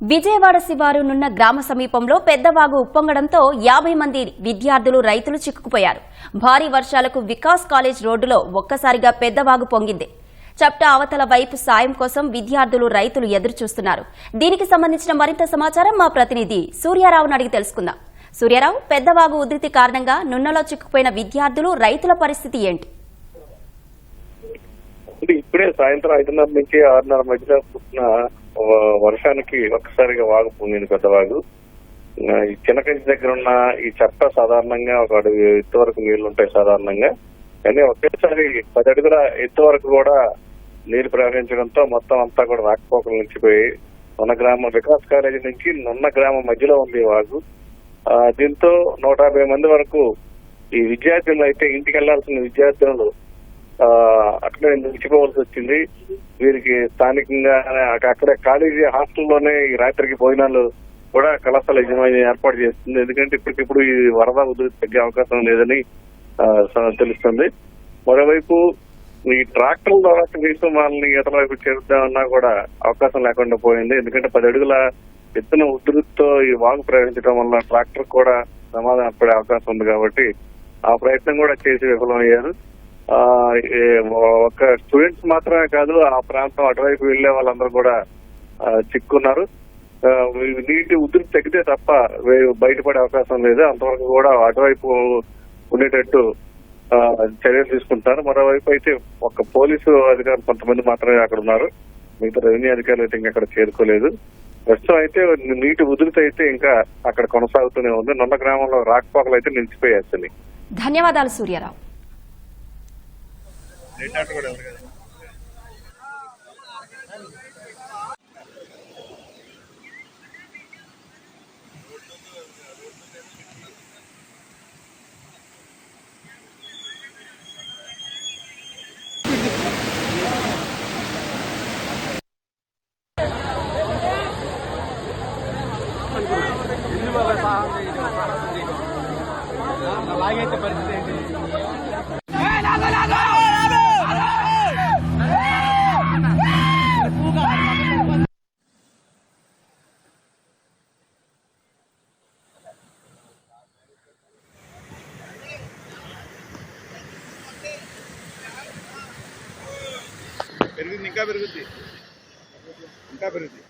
విజయవాడ శివారునున్న గ్రామ సమీపంలో పెద్దవాగు ఉప్పొంగడంతో యాభై మంది విద్యార్థులు రైతులు చిక్కుకుపోయారు. భారీ వర్షాలకు వికాస్ కాలేజ్ రోడ్డులో ఒక్కసారిగా పెద్దవాగు పొంగింది. చప్ట అవతల వైపు సాయం కోసం విద్యార్థులు రైతులు ఎదురు చూస్తున్నారు దీనికి సంబంధించిన మరింత సమాచారం మా ప్రతినిధి సూర్యారావును అడిగి తెలుసుకుందాం. సూర్యారావు పెద్దవాగు ఉధృతి కారణంగా నున్నలో చిక్కుపోయిన విద్యార్థులు రైతుల పరిస్థితి ఏంటి? ఇప్పుడే సాయంత్రం ఐదున్నర నుంచి ఆరున్నర మధ్యలో వర్షానికి ఒక్కసారిగా వాగు పొంగింది పెద్ద వాగు. ఈ చిన్నకంచి దగ్గర ఉన్న ఈ చెత్త సాధారణంగా ఒక అడుగు ఎత్తు వరకు నీళ్ళు ఉంటాయి సాధారణంగా. కానీ ఒకేసారి పది అడుగుల ఎత్తు వరకు కూడా నీరు ప్రవహించడంతో మొత్తం అంతా కూడా రాకపోకలు నిలిచిపోయి ఉన్న గ్రామం వికాస్ కాలేజీ నుంచి నున్న గ్రామం మధ్యలో ఉంది వాగు. దీంతో నూట యాభై మంది వరకు ఈ విద్యార్థులు అయితే ఇంటికి వెళ్ళాల్సిన విద్యార్థులు అక్కడే నిలిచిపోవాల్సి వచ్చింది? వీరికి స్థానికంగా అక్కడే కాలేజీ హాస్టల్లోనే ఈ రాత్రికి భోజనాలు కూడా కళాశాల యజమాని ఏర్పాటు చేస్తుంది. ఎందుకంటే ఇప్పటికిప్పుడు ఈ వరద ఉధృతి తగ్గే అవకాశం లేదని స- తెలుస్తుంది. మరోవైపు ఈ ట్రాక్టర్ల ద్వారా కనీసం వాళ్ళని ఇతర వైపు చేరుద్దామన్నా కూడా అవకాశం లేకుండా పోయింది. ఎందుకంటే పది అడుగుల ఎత్తున ఉధృతితో ఈ వాగు ప్రవహించడం వల్ల ట్రాక్టర్ కూడా ప్రమాదం పడే అవకాశం ఉంది కాబట్టి ఆ ప్రయత్నం కూడా చేసి విఫలమయ్యారు. ఒక స్టూడెంట్స్ మాత్రమే కాదు ఆ ప్రాంతం అటువైపు వెళ్ళే వాళ్ళందరూ కూడా చిక్కున్నారు. నీటి ఉధృతి తగ్గితే తప్ప వే- బయటపడే అవకాశం లేదు. అంతవరకు కూడా అటువైపు ఉండేటట్టు ఆ, చర్యలు తీసుకుంటారు మరోవైపు అయితే ఒక పోలీసు అధికారులు కొంతమంది మాత్రమే అక్కడ ఉన్నారు. మిగతా రెవెన్యూ అధికారులు అయితే ఇంకా అక్కడ చేరుకోలేదు. ప్రస్తుతం అయితే నీటి ఉధృతి అయితే ఇంకా అక్కడ కొనసాగుతూనే ఉంది. నొల్ల గ్రామంలో రాకపోకలు అయితే నిలిచిపోయాయి అసలు. ధన్యవాదాలు సూర్యారావు. ரிட்டார்ட் கூட இருக்காது లాగైతే పరిస్థితి ఏంటి పెరిగింది ఇంకా పెరుగుద్ది. ఇంకా పెరుగుద్ది.